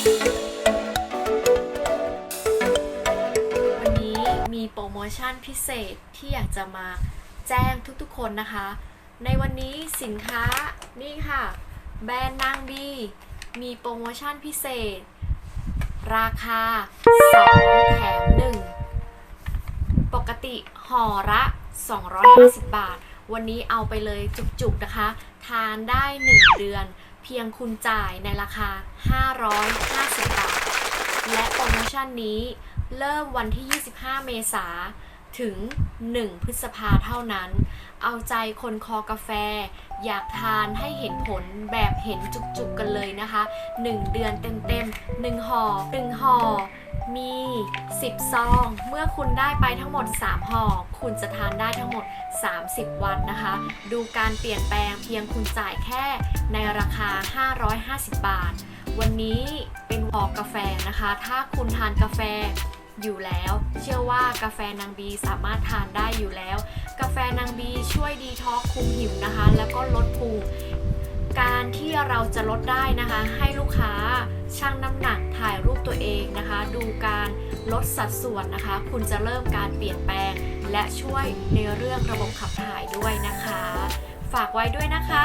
วันนี้มีโปรโมชั่นพิเศษที่อยากจะมาแจ้งทุกๆคนนะคะ ในวันนี้สินค้านี่ค่ะ แบรนด์นางบีมีโปรโมชั่นพิเศษ ราคา 2 แถม 1 ปกติห่อละ 250 บาท วันนี้เอาไปเลยจุกๆนะคะ ทานได้ 1 เดือน เพียงคุณจ่ายในราคา 550 บาท และโปรโมชั่นนี้เริ่มวันที่ 25 เมษาถึง 1 พฤษภาเท่านั้น เอาใจคนคอกาแฟ อยากทานให้เห็นผลแบบเห็นจุกๆกันเลยนะคะ 1 เดือนเต็มๆ1ห่อ1ห่อ มี 10 ซอง เมื่อคุณได้ไปทั้งหมด 3ห่อ คุณจะทานได้ทั้งหมด 30 วันนะคะ ดูการเปลี่ยนแปลงเพียงคุณจ่ายแค่ในราคา 550 บาท วันนี้เป็นวอลกาแฟนะคะ ถ้าคุณทานกาแฟอยู่แล้ว เชื่อว่ากาแฟนางบีสามารถทานได้อยู่แล้ว กาแฟนางบีช่วยดีท็อกซ์คุมหิวนะคะ แล้วก็ลดพุงการที่เราจะลดได้นะคะ ให้ลูกค้าชั่งน้ำหนักถ่ายรูป ดูการลดสัดส่วนนะคะ คุณจะเริ่มการเปลี่ยนแปลง และช่วยในเรื่องระบบขับถ่ายด้วยนะคะ ฝากไว้ด้วยนะคะ